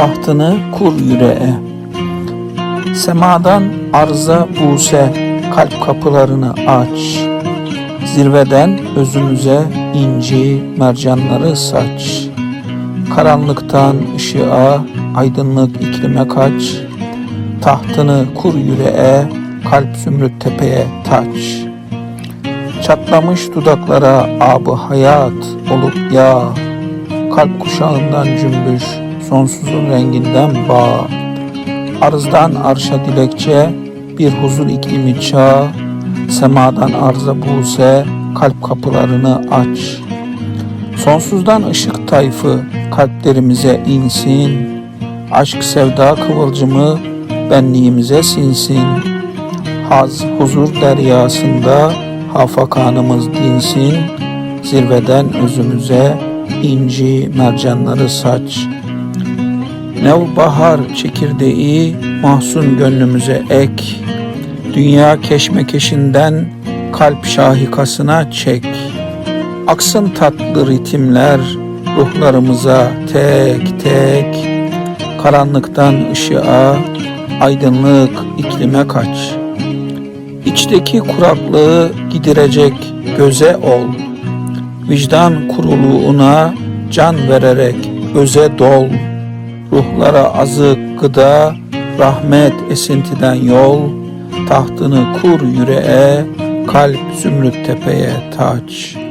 tahtını kur yüreğe. Semadan arza buse, kalp kapılarını aç. Zirveden özümüze inci mercanları saç. Karanlıktan ışığa, aydınlık iklime kaç. Tahtını kur yüreğe, kalp zümrüt tepeye taç. Çatlamış dudaklara abı hayat olup yağ. Kalp kuşağından cümbüş, sonsuzun renginden bağ. Arzdan arşa dilekçe, bir huzur iklimi çağ. Semadan arza buse, kalp kapılarını aç. Sonsuzdan ışık tayfı kalplerimize insin. Aşk sevda kıvılcımı benliğimize sinsin. Haz huzur deryasında hafakanımız dinsin. Zirveden özümüze inci mercanları saç. Nevbahar çekirdeği mahzun gönlümüze ek. Dünya keşmekeşinden kalp şahikasına çek. Aksın tatlı ritimler ruhlarımıza tek tek. Karanlıktan ışığa, aydınlık iklime kaç. İçteki kuraklığı giderecek göze ol. Vicdan kuruluğuna can vererek öze dol. Ruhlara azık gıda, rahmet esintiden yol. Tahtını kur yüreğe, kalp zümrüt tepeye taç.''